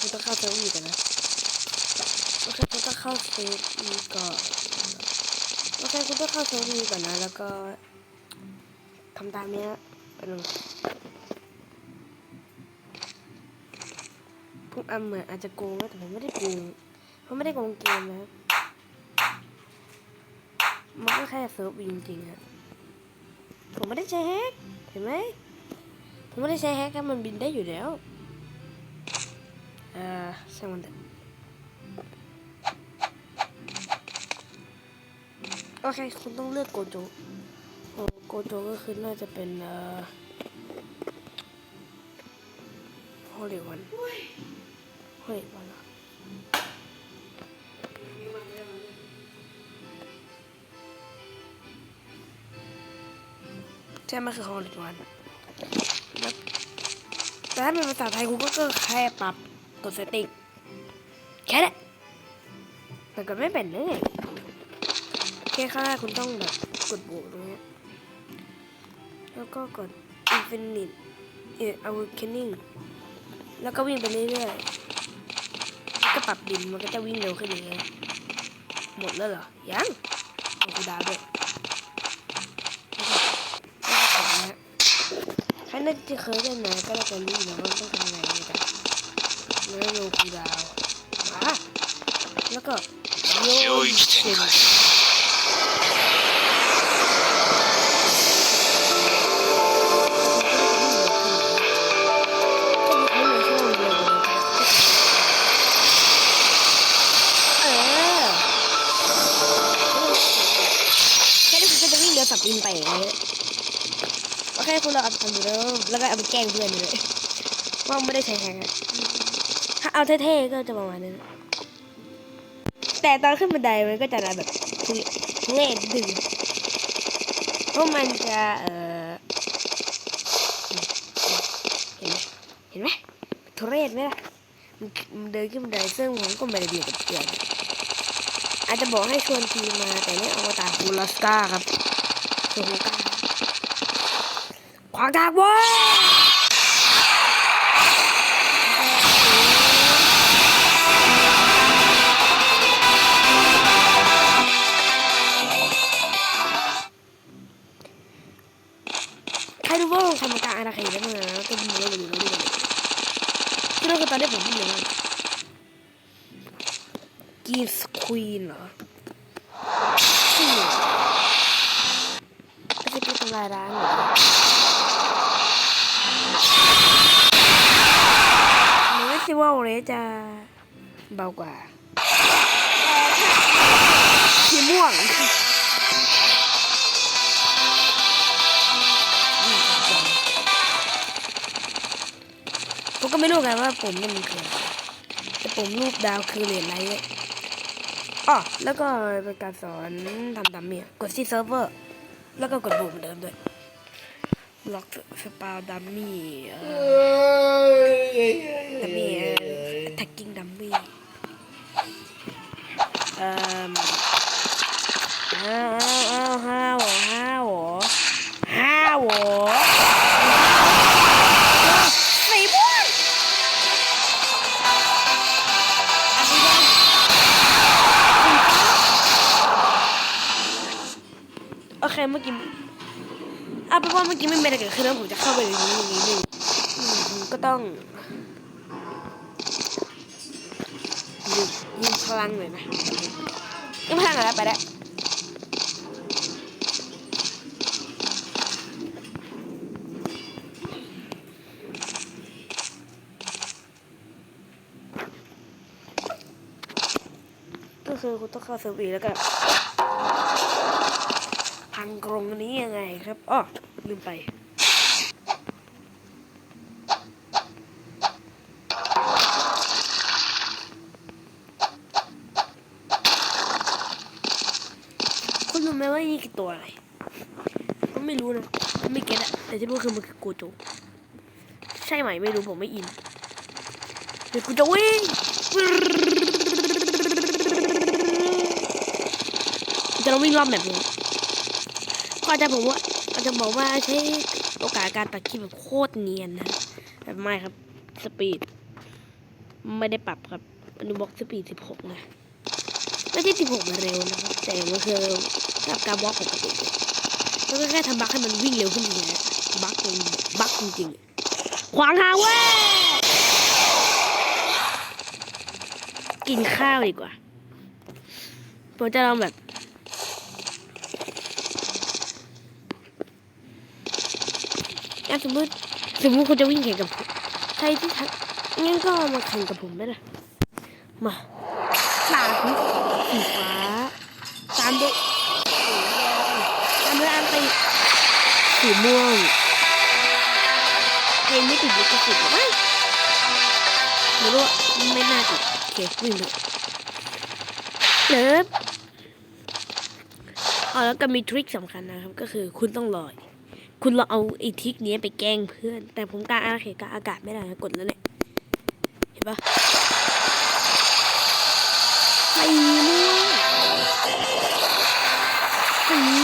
คุณต้องเข้าเซิร์ฟอีกนะโอเคคุณต้องเข้าเซิร์ฟอีกก่อนโอเคคุณต้องเข้าเซิร์ฟอีกก่อนนะ แล้วก็ทำตามเนี้ยเป็นงทุกอันเหมือนอาจจะโกงแต่ผมไม่ได้โกงผมไม่ได้โกงเกมนะมันก็แค่เซิร์ฟจริงๆครับผมไม่ได้ใช้แฮกเห็นไหมผมไม่ได้ใช้แฮกครับมันบินได้อยู่แล้ว เอ่อช่างมันเถอะโอเคคุณต้องเลือกโกโจโอ้โกโจก็คือน่าจะเป็นเอ่อฮอลลีวันฮอลลีวันเหรอใช่มันคือฮอลลีวันแล้วแต่ถ้าเป็นภาษาไทยคุณก็แค่ปรับ กดเซตติ้งแค่นั้นแต่ก็ไม่เป็นเลยแค่ข้างหน้าคุณต้องแบบกดโบว์ตรงนี้แล้วก็กด infinite เอ่อ awakening แล้วก็วิ่งไปเรื่อยๆก็ปรับดินมันก็จะวิ่งเร็วขึ้นอย่างเงี้ยหมดแล้วเหรอ ยังเอากูดาวด้วยแล้วก็แล้วก็กดนะฮะใครนึกจะเคยเล่นไหนก็น่าจะรู้อยู่นะว่าต้องทำยังไงนการ แล้วโยกีดาวมาแล้วก็โยนเข็มสับอินไปเโอเคคุณเราอัดทำอยู่แล้วแล้วก็เอาไปแกล้งเพื่อนเลยว่าไม่ได้ใช้แฮงอะ เอาเท่ๆก็จะประมาณนั้นแต่ตอนขึ้นบันไดมันก็จะแบบทุเรศทุเรศดึงเพราะมันจะเออเห็นไหมเห็นไหมทุเรศไหมล่ะมันมันเดินขึ้นบันไดซึ่งผมก็ไม่ได้เรียนกับเพื่อนอาจจะบอกให้ชวนทีมมาแต่นี่เอาตาคูลาสกาครับโซโฮกาขวางทางเว้ยางอาตได้มั้งนะก็ดูแล้วดูแล้วดูแล้วคือนั่นคือตอนที่ผมวิ่งเลยกีสควีนเหรอซึ่ก็จะเป็นทำลายร้านเหรอหรือว่าซิว่าเลยจะเบากว่าสีม่วง ไม่รู้ไงว่าผมนี่มันคืออะไรแต่ผมรูปดาวคือเหรียญไรเนี่ยอ๋อแล้วก็เป็นการสอนทำดัมเมียกดที่เซิร์ฟเวอร์ แล้วก็กดบูมเดิมด้วยล็อกสปาดัมมี่เอ่อดัมมี่แท็กกิ้งดัมมี่เอ่ออ้าวอ้าวห้าว เมื่อกี้เอาเป็นว่าเมื่อกี้ไม่มีอะไรเกิดขึ้นแล้วผมจะเข้าไปในนี้อย่างนี้หนึ่งอืมก็ต้องยิงยิงพลังหน่อยนะยิงพลังอยนะไปแล้วก็คือคุณต้องเข้าเซอร์วีแล้วก็ พังกรงนี้ยังไงครับอ้อลืมไปคุณรู้ไหมว่านี่คือตัวอะไรผมไม่รู้นะไม่เก็ตอะแต่ที่รู้คือมันคือโกโจใช่ไหมไม่รู้ผมไม่อินเดี๋ยวกูจะวิ่งจะเราวิ่งรอบแบบนี้ ก็จจะผมว่าอาจะบอกว่าใช้โอกาสการตัดคลิปแบบโคตรเนียนนะแต่ไม่ครับสปีดไม่ได้ปรับครับอนุบล็อกสปีด16นะไม่ใช่16มันเร็วนะครับแต่มันคือกับการบล็อกปกติแล้วก็แค่ทำบั๊กให้มันวิ่งเร็วขึ้นอย่างเงี้ยบั๊กมันบั๊กจริงๆขวางทาเว้ยกินข้าวดีกว่าผมจะลองแบบ ถ้าสมมติสมมติคุณจะวิ่งแข่งกับผมใครที่ทักงั้นก็มาแข่งกับผมได้ละมาตามสีฟ้าตามด้วยตามด้วยอันตีสีม่วงเพลงไม่ติดลิขสิทธิ์หรอมั้งไม่รู้อะไม่น่าติดโอเควิ่งเลยเลิฟอ๋อแล้วก็มีทริคสำคัญนะครับ ก็คือคุณต้องลอย คุณเราเอาไอ้ทิกนี้ไปแกล้งเพื่อน แต่ผมกล้าอาเขกล้าอากาศไม่ได้นะกดแล้วเนี่ย เห็นปะสีม่วงสีม่ว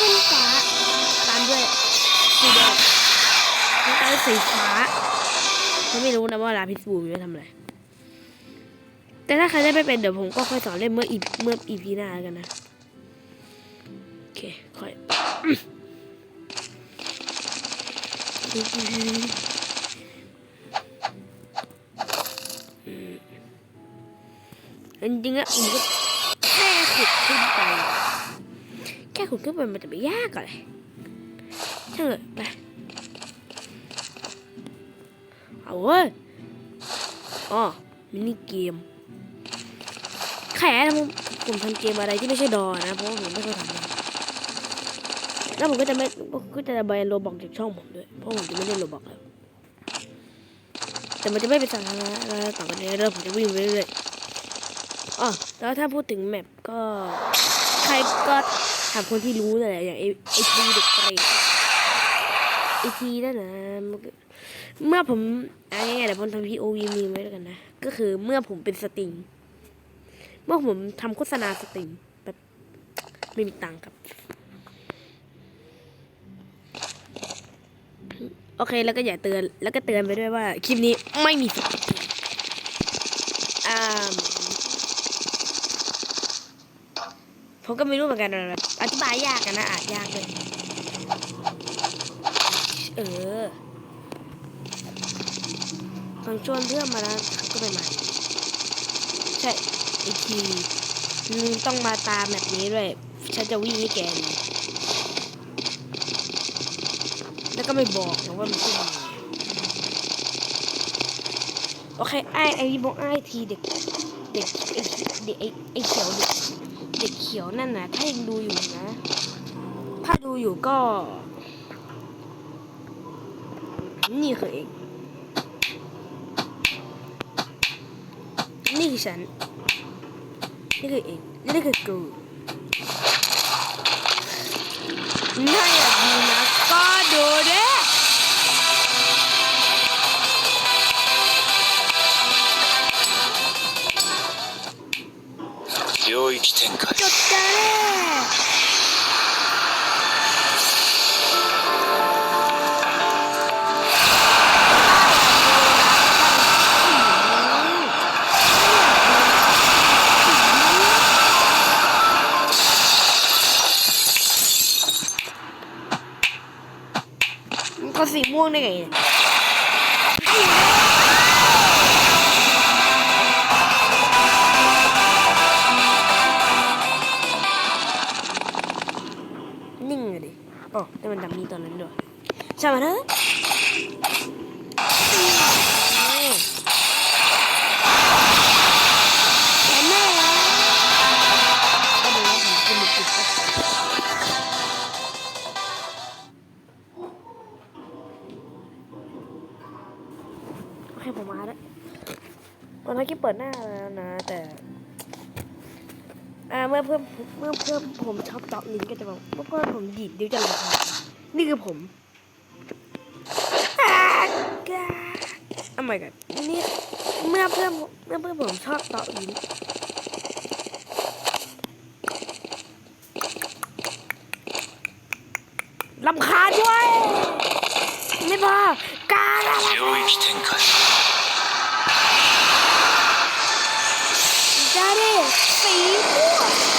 ขึ้นฟ้า ตามด้วยสีแดงแล้วตามด้วยสีฟ้าเขาไม่รู้นะว่าลาพิสบูมีไว้ทำอะไร แต่ถ้าใครได้ไม่เป็นเดี๋ยวผมก็ค่อยสอนเล่นเมื่ออีเมื่ออีพีหน้ากันนะ โอเค ค่อยจริงๆอะผมก็แค่ขุดขึ้นไป แค่ขุดขึ้นไปมันจะไม่ยากอะไรเถอะไปเอาเว้ยอ๋อมินิเกมแขนะผมผมทำเกมอะไรที่ไม่ใช่ดอนะเพราะผมไม่เคยทำเลยแล้วผมก็จะไม่ก็จะแบนโรบอกจากช่องผมด้วยเพราะผมจะไม่เล่นโรบอกแล้วแต่มันจะไม่เป็นสาระต่อไปนี้แล้วผมจะวิ่งไปเรื่อยๆอ๋อแล้วถ้าพูดถึงแมปก็ใครก็ ถามคนที่รู้นั่นแหละอย่างไอไอทีเด็กเปรตไอทีนั่นนะเมื่อผมอะไรเงี้ยเดี๋ยวผมทำพีโอวีมีไว้แล้วกันนะ ก็คือเมื่อผมเป็นสตริง เมื่อผมทำโฆษณาสตริงแบบไม่มีตังค์ครับ โอเคแล้วก็อย่าเตือนแล้วก็เตือนไปด้วยว่า คลิปนี้ไม่มีสติอ่า ผมก็ไม่รู้เหมือนกันนะอธิบายยากกันนะอาจยากเลยเออฟังชวนเพื่อนมาแล้วก็ไม่มาใช่ไอทีมึงต้องมาตามแบบนี้ด้วยฉันจะวิ่งให้แกแล้วก็ไม่บอกนะว่ามันคือยังไงโอเคไอไอบอกไอทีเด็กเด็กไอเด็กไอไอเขียวเด็ก เด็กเขียวนั่นนะถ้ายังดูอยู่นะ ถ้าดูอยู่ก็ นี่คือเองนี่คือฉัน นี่คือเองนี่คือกูนั่น 領域展開 จบจ้ามันก็สีม่วงได้ไง อ๋อแต่มันดำมีตอนนั้นด้วยใช่ไหมเถอะโอเคผมมาแล้วตอนนั้นที่เปิดหน้าแล้วนะ แต่ เมื่อเพื่อนเมื่อเพื่อนผมชอบเจาะลิ้นก็จะบอกเมื่อเพื่อนผมดีดดิ้วจะลงคอนี่คือผมก้าโอ้ my god นี่เมื่อเพื่อนผมเมื่อเพื่อนผมชอบต่ออินลำคาด้วย ไม่พอการอะไร領